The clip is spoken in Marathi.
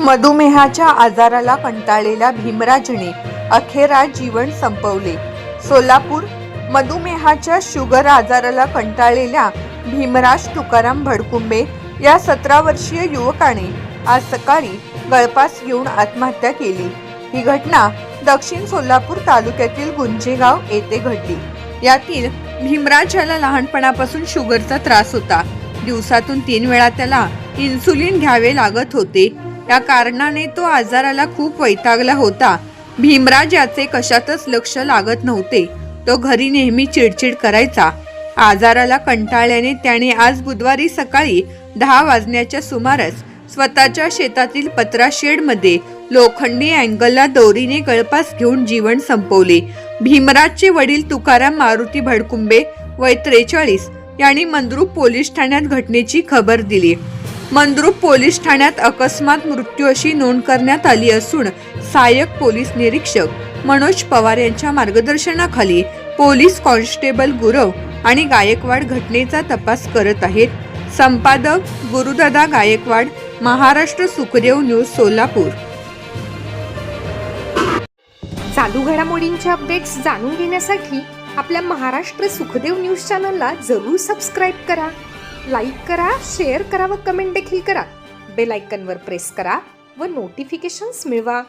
मधुमेहाच्या आजाराला कंटाळलेल्या भीमराजने अखेरा जीवन संपवले. सोलापूर मधुमेहाच्या शुगर आजाराला कंटाळलेल्या भीमराज तुकाराम भडकुंबे या सतरा वर्षीय युवकाने आज सकाळी गळपास घेऊन आत्महत्या केली. ही घटना दक्षिण सोलापूर तालुक्यातील गुंजेगाव येथे घडली. यातील भीमराज याला लहानपणापासून शुगरचा त्रास होता. दिवसातून तीन वेळा त्याला इन्सुलिन घ्यावे लागत होते. या कारणाने तो आजाराला खूप वैतागला होता. भीमराज याचे कशातच लक्ष लागत नव्हते. तो घरी नेहमी चिडचिड करायचा. आजाराला कंटाळल्याने त्याने आज बुधवारी सकाळी दहा वाजण्याच्या सुमारास स्वतःच्या शेतातील पत्रा शेडमध्ये लोखंडी अँगलला दोरीने गळपास घेऊन जीवन संपवले. भीमराजचे वडील तुकाराम मारुती भडकुंबे वय त्रेचाळीस यांनी मंद्रुप पोलीस ठाण्यात घटनेची खबर दिली. मंद्रुप पोलीस ठाण्यात अकस्मात मृत्यू अशी नोंद करण्यात आली असून सहाय्यक पोलीस निरीक्षक मनोज पवार यांच्या मार्गदर्शनाखाली पोलीस कॉन्स्टेबल गुरव आणि गायकवाड घटनेचा तपास करत आहेत. संपादक गुरुदादा गायकवाड महाराष्ट्र सुखदेव न्यूज सोलापूर. चालू घडामोडींच्या अपडेट्स जाणून घेण्यासाठी आपल्या महाराष्ट्र सुखदेव न्यूज चॅनलला जरूर सबस्क्राईब करा. लाईक करा शेअर करा व कमेंट देखील करा. बेल आयकनवर प्रेस करा व नोटिफिकेशन्स मिळवा.